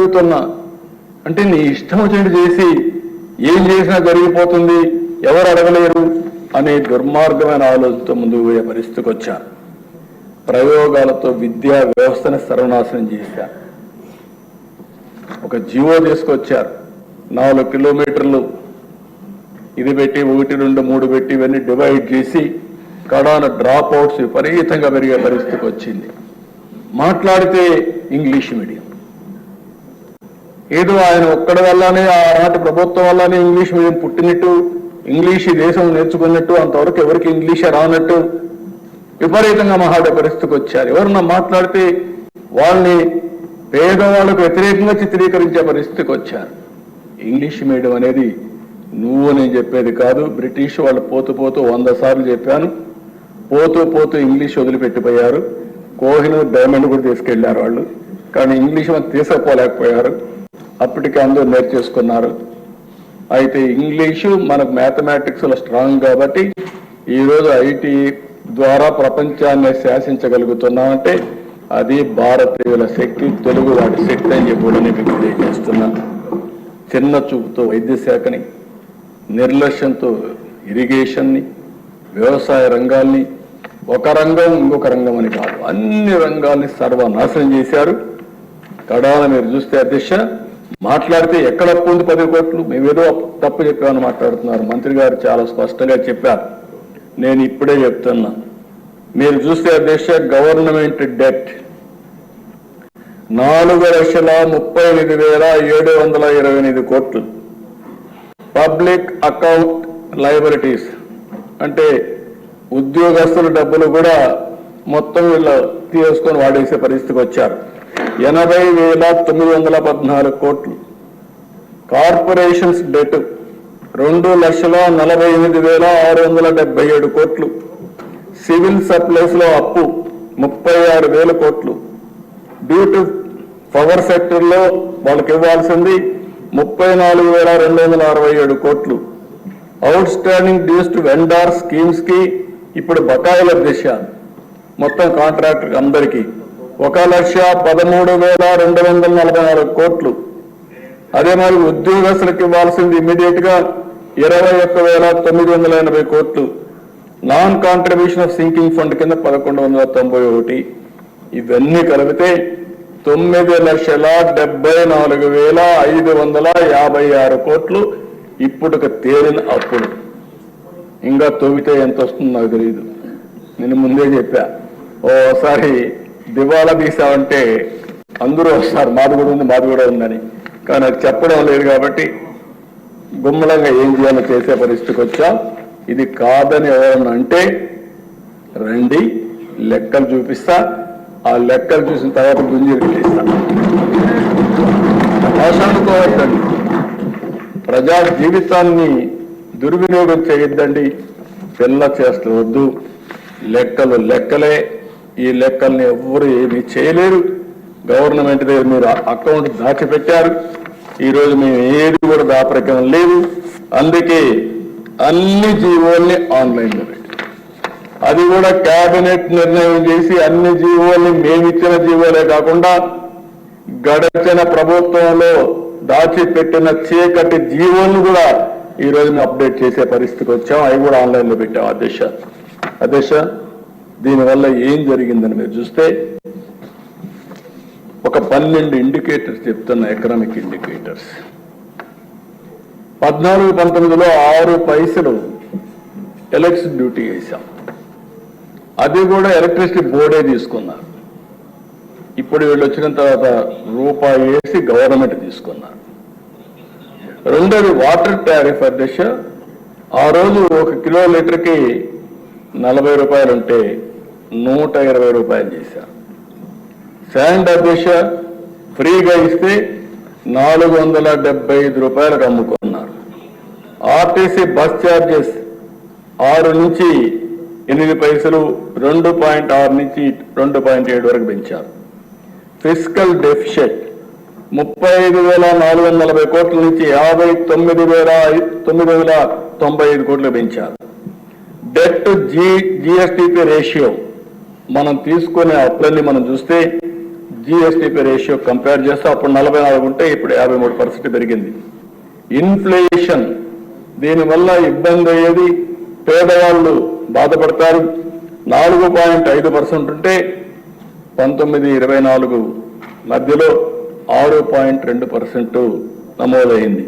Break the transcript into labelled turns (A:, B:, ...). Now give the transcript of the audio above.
A: జరుగుతున్నా అంటే నీ ఇష్టం వచ్చినట్టు చేసి ఏం చేసినా జరిగిపోతుంది ఎవరు అడగలేరు అనే దుర్మార్గమైన ఆలోచనతో ముందుకు పోయే పరిస్థితికి వచ్చారు ప్రయోగాలతో విద్యా వ్యవస్థను సర్వనాశనం చేశారు ఒక జీవో తీసుకొచ్చారు. నాలుగు కిలోమీటర్లు. ఇది పెట్టి ఒకటి రెండు మూడు పెట్టి ఇవన్నీ డివైడ్ చేసి కడాన డ్రాప్ అవుట్స్ విపరీతంగా పెరిగే పరిస్థితికి వచ్చింది. మాట్లాడితే ఇంగ్లీష్ మీడియం. ఏదో ఆయన ఒక్కడి వల్లనే ఆనాటి ప్రభుత్వం వల్లనే ఇంగ్లీష్ మీడియం పుట్టినట్టు ఇంగ్లీష్ దేశం నేర్చుకున్నట్టు అంతవరకు ఎవరికి ఇంగ్లీషే రానట్టు విపరీతంగా మహాడే పరిస్థితికి వచ్చారు. ఎవరన్నా మాట్లాడితే వాళ్ళని పేదవాళ్ళకు వ్యతిరేకంగా చిత్రీకరించే పరిస్థితికి వచ్చారు. ఇంగ్లీష్ మీడియం అనేది నువ్వు నేను చెప్పేది కాదు బ్రిటిష్ వాళ్ళు పోతూ పోతూ వంద సార్లు చెప్పాను. పోతూ పోతూ ఇంగ్లీష్ వదిలిపెట్టిపోయారు. కోహినూర్ డైమండ్ కూడా తీసుకెళ్ళారు వాళ్ళు. కానీ ఇంగ్లీష్ తీసుకుపోలేకపోయారు అప్పటికే అందరూ నేర్చేసుకున్నారు. అయితే ఇంగ్లీషు మనకు మ్యాథమెటిక్స్లో స్ట్రాంగ్ కాబట్టి ఈ రోజు ఐటీ ద్వారా ప్రపంచాన్ని శాసించగలుగుతున్నామంటే అది భారతీయుల శక్తి తెలుగు వాటి శక్తి అని చెప్పి కూడా నేను తెలియజేస్తున్నా. చిన్న చూపుతో వైద్య శాఖని నిర్లక్ష్యంతో ఇరిగేషన్ని వ్యవసాయ రంగాల్ని ఒక రంగం ఇంకొక రంగం అని కాదు అన్ని రంగాల్ని సర్వనాశనం చేశారు. కడాల మీరు చూస్తే అధ్యక్ష మాట్లాడితే ఎక్కడ అప్పు ఉంది? పది కోట్లు? మేమేదో తప్పు చెప్పామని మాట్లాడుతున్నారు. మంత్రి గారు చాలా స్పష్టంగా చెప్పారు. నేను ఇప్పుడే చెప్తున్నా. మీరు చూస్తే అధ్యక్ష గవర్నమెంట్ డెట్. నాలుగు లక్షల ముప్పై ఎనిమిది వేల ఏడు వందల ఇరవై ఎనిమిది కోట్లు. పబ్లిక్ అకౌంట్ లైబిలిటీస్ అంటే ఉద్యోగస్తుల డబ్బులు కూడా మొత్తం వీళ్ళు తీసుకొని వాడేసే పరిస్థితికి వచ్చారు. ఎనభై వేల తొమ్మిది వందల పద్నాలుగు కోట్లు. కార్పొరేషన్స్ డెట్ రెండు లక్షల నలభై ఎనిమిది వేల ఆరు వందల డెబ్బై ఏడు కోట్లు. సివిల్ సప్లైస్లో అప్పు ముప్పై ఆరు వేల కోట్లు. డ్యూ టు పవర్ సెక్టర్లో వాళ్ళకి ఇవ్వాల్సింది ముప్పై నాలుగు వేల రెండు వందల అరవై ఏడు కోట్లు. Outstanding dues to vendor స్కీమ్స్కి ఇప్పుడు బకాయిల దిశ. మొత్తం కాంట్రాక్టర్ అందరికీ. ఒక లక్ష పదమూడు వేల రెండు వందల నలభై నాలుగు కోట్లు. అదే మరి ఉద్యోగస్తులకు ఇవ్వాల్సింది ఇమీడియట్గా ఇరవై ఒక్క వేల తొమ్మిది వందల ఎనభై కోట్లు. Non contribution of sinking fund కింద పదకొండు వందల తొంభై ఒకటి. ఇవన్నీ కలిపితే తొమ్మిది లక్షల డెబ్బై నాలుగు వేల ఐదు వందల యాభై ఆరు కోట్లు ఇప్పుడు తేలిన అప్పుడు ఇంకా తవ్వితే ఎంత వస్తుందో నాకు తెలియదు నేను ముందే చెప్పా. ఓసారి దివాలా తీసామంటే అందరూ వస్తారు. మాది కూడా ఉంది మాది కూడా ఉందని. కానీ అది చెప్పడం లేదు కాబట్టి గుమ్మలంగా ఏం చేయాలో చేసే పరిస్థితికి వచ్చాం. ఇది కాదని ఎవరన్నా అంటే రండి లెక్కలు చూపిస్తా. ఆ లెక్కలు చూసిన తర్వాత గుంజీలు తీస్తా అనుకోవద్దండి ప్రజా జీవితాన్ని దుర్వినియోగం చేయొద్దండి. పిల్ల చేస్తవద్దు లెక్కలు లెక్కలే. ఈ లెక్కల్ని ఎవ్వరు ఏమీ చేయలేరు. గవర్నమెంట్ దగ్గర మీరు అకౌంట్ దాచిపెట్టారు. ఈ రోజు మేము ఏది కూడా దాపరికం లేదు. అందుకే అన్ని జీవోల్ని ఆన్లైన్ అది కూడా కేబినెట్ నిర్ణయం చేసి అన్ని జీవోల్ని మేమిచ్చిన జీవోలే కాకుండా గడచిన ప్రభుత్వంలో దాచిపెట్టిన చీకటి జీవోల్ని కూడా ఈ మేము అప్డేట్ చేసే పరిస్థితికి వచ్చాం. అవి కూడా ఆన్లైన్లో పెట్టాం. అధ్యక్ష. అధ్యక్ష దీనివల్ల ఏం జరిగిందని మీరు చూస్తే ఒక పన్నెండు ఇండికేటర్స్ చెప్తున్న ఎకనామిక్ ఇండికేటర్స్ పద్నాలుగు పంతొమ్మిదిలో ఆరు పైసలు ఎలక్షన్ డ్యూటీ వేశాం. అది కూడా ఎలక్ట్రిసిటీ బోర్డే తీసుకున్నారు. ఇప్పుడు వీళ్ళు వచ్చిన తర్వాత రూపాయి వేసి గవర్నమెంట్ తీసుకున్నారు. రెండోది వాటర్ టారిఫ్ అధ్యక్ష ఆ రోజు ఒక కిలో లీటర్కి నలభై రూపాయలు ఉంటే నూట ఇరవై రూపాయలు చేశారు శాండ్ అధ్యక్ష ఫ్రీగా ఇస్తే నాలుగు వందల డెబ్బై ఐదు రూపాయలకు అమ్ముకున్నారు. ఆర్టీసీ బస్ ఛార్జెస్ ఆరు నుంచి ఎనిమిది పైసలు రెండు పాయింట్ ఆరు నుంచి రెండు పాయింట్ ఏడు వరకు పెంచారు. ఫిజికల్ డెఫిషిట్ ముప్పై ఐదు వేల నాలుగు వందల నలభై కోట్ల నుంచి యాభై తొమ్మిది వేల ఐ- తొమ్మిది వేల తొంభై ఐదు కోట్లు పెంచారు. డెట్ జి జిఎస్టిపి రేషియో మనం తీసుకునే అప్పులన్నీ మనం చూస్తే జిఎస్టిపి రేషియో కంపేర్ చేస్తే అప్పుడు నలభై నాలుగు ఉంటే ఇప్పుడు యాభై మూడు పర్సెంట్ పెరిగింది. ఇన్ఫ్లేషన్ దీనివల్ల ఇబ్బంది అయ్యేది పేదవాళ్ళు బాధపడతారు. నాలుగు పాయింట్ ఐదు పర్సెంట్ ఉంటే పంతొమ్మిది ఇరవై నాలుగు మధ్యలో ఆరు పాయింట్ రెండు పర్సెంట్ నమోదైంది.